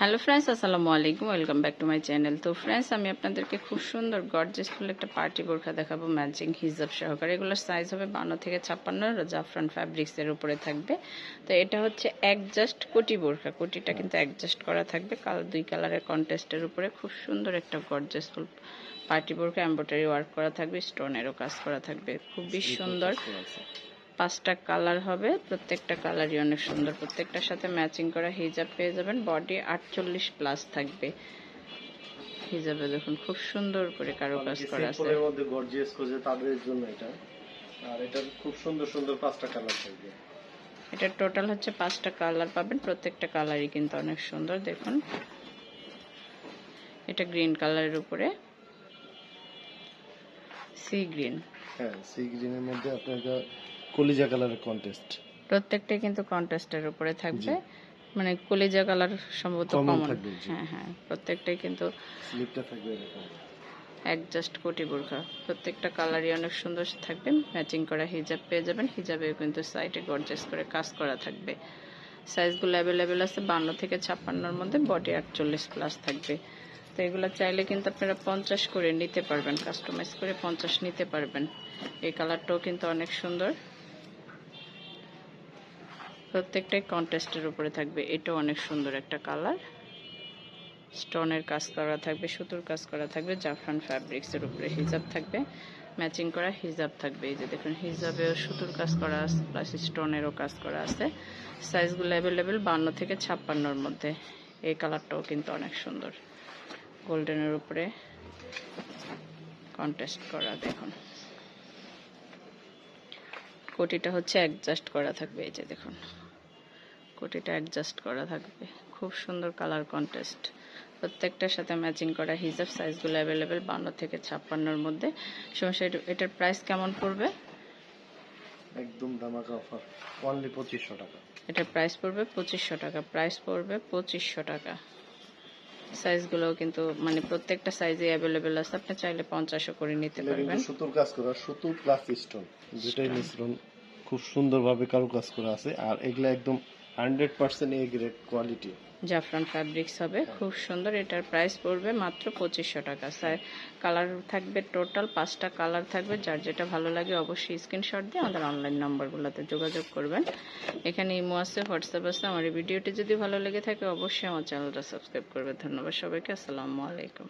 Hello friends আসসালামু আলাইকুম welcome back to my channel তো ফ্রেন্ডস আমি আপনাদেরকে খুব সুন্দর গর্জেস ফুল একটা পার্টি বোরখা দেখাবো ম্যাচিং হিজাব সহকারে। এগুলোর সাইজ হবে বান্ন থেকে ছাপ্পান্ন জাফরান ফ্যাব্রিক্সের উপরে থাকবে। তো এটা হচ্ছে অ্যাডজাস্ট কোটি বোরখা। কোটিটা কিন্তু অ্যাডজাস্ট করা থাকবে কাল দুই কালারের কন্টেস্টের উপরে। খুব সুন্দর একটা গর্জেস ফুল পার্টি বোরখা। এম্ব্রয়ডারি ওয়ার্ক করা থাকবে স্টোনেরও কাজ করা থাকবে। খুবই সুন্দর। পাঁচটা কালার হবে। প্রত্যেকটা কালারই অনেক সুন্দর। প্রত্যেকটার সাথে ম্যাচিং করা হিজাব পেয়ে যাবেন। বডি আটচল্লিশ প্লাস থাকবে। হিজাবে দেখুন খুব সুন্দর করে কারও কাজ করা আছে। সিম্পলের মধ্যে গর্জিয়াস খোঁজে তাদের জন্য এটা। আর এটা খুব সুন্দর সুন্দর পাঁচটা কালার থাকবে। এটা টোটাল হচ্ছে পাঁচটা কালার পাবেন। প্রত্যেকটা কালারই কিন্তু অনেক সুন্দর দেখুন। এটা গ্রিন কালারের উপরে। সি গ্রিন হ্যাঁ সি গ্রিনের মধ্যে আপনার কলিজা কালারের কন্টেস্ট প্রত্যেকটাই কিন্তু কন্ট্রাস্টের উপরে থাকবে। মানে কলিজা কালার সম্ভবত কমন হ্যাঁ হ্যাঁ প্রত্যেকটাই কিন্তু স্লিপটা থাকবে এরকম। অ্যাডজাস্ট কোটি বোরখা। প্রত্যেকটা কালারই অনেক সুন্দর থাকবে। ম্যাচিং করা হিজাব পেয়ে যাবেন। হিজাবেও কিন্তু সাইডে গর্জেস করে কাজ করা থাকবে। সাইজগুলো অ্যাভেলেবেল আছে বান্ন থেকে ছাপ্পান্নর মধ্যে বডি আটচল্লিশ প্লাস থাকবে। তো এগুলো চাইলে কিন্তু আপনারা পঞ্চাশ করে নিতে পারবেন। কাস্টমাইজ করে পঞ্চাশ নিতে পারবেন। এই কালারটাও কিন্তু অনেক সুন্দর। প্রত্যেকটাই কন্টেস্টের উপরে থাকবে। এটাও অনেক সুন্দর একটা কালার স্টোনের কাজ করা থাকবে, সুতোর কাজ করা থাকবে, জাফরান ফ্যাব্রিক্সের উপরে হিজাব থাকবে ম্যাচিং করা হিজাব থাকবে। এই যে দেখুন, হিজাবেও সুতোর কাজ করা আছে প্লাস স্টোনেরও কাজ করা আছে। সাইজগুলো অ্যাভেলেবেল বান্ন থেকে ছাপ্পান্নর মধ্যে। এই কালারটাও কিন্তু অনেক সুন্দর। গোল্ডেনের উপরে কন্টেস্ট করা, দেখুন। কোটিটা হচ্ছে অ্যাডজাস্ট করা থাকবে এই যে দেখুন। কোটিটা অ্যাডজাস্ট করা থাকবে। খুব সুন্দর কালার কন্টেস্ট প্রত্যেকটার সাথে ম্যাচিং করা হিজাব সাইজগুলো অ্যাভেলেবেল বান্ন থেকে ছাপ্পান্নর মধ্যে। সমস্যা এটার প্রাইস কেমন পড়বে? একদম দামাকা অফার অনলি পঁচিশশো টাকা। এটার প্রাইস পড়বে পঁচিশশো টাকা। প্রাইস পড়বে পঁচিশশো টাকা। সাইজগুলোও কিন্তু মানে প্রত্যেকটা সাইজে অ্যাভেলেবেল আছে। আপনি চাইলে পঞ্চাশও করে নিতে পারবেন। সুতোর কাজ করা সুতো প্লাস স্টোন যেটাই মিশ্রণ খুব সুন্দরভাবে কারু কাজ করা আছে। আর এগুলা একদম hundred percent A grade quality. জাফরান ফ্যাব্রিক্স হবে, খুব সুন্দর, এটার প্রাইস পড়বে মাত্র পঁচিশশো টাকা। স্যার, কালার থাকবে টোটাল পাঁচটা কালার থাকবে, যার যেটা ভালো লাগে অবশ্যই স্ক্রিনশট দিয়ে আমাদের অনলাইন নাম্বারগুলোতে যোগাযোগ করবেন। এখানে ইমো আছে, হোয়াটসঅ্যাপ আছে, আমার এই ভিডিওটি যদি ভালো লেগে থাকে অবশ্যই আমার চ্যানেলটা সাবস্ক্রাইব করবে ধন্যবাদ সবাইকে, আসসালামু আলাইকুম।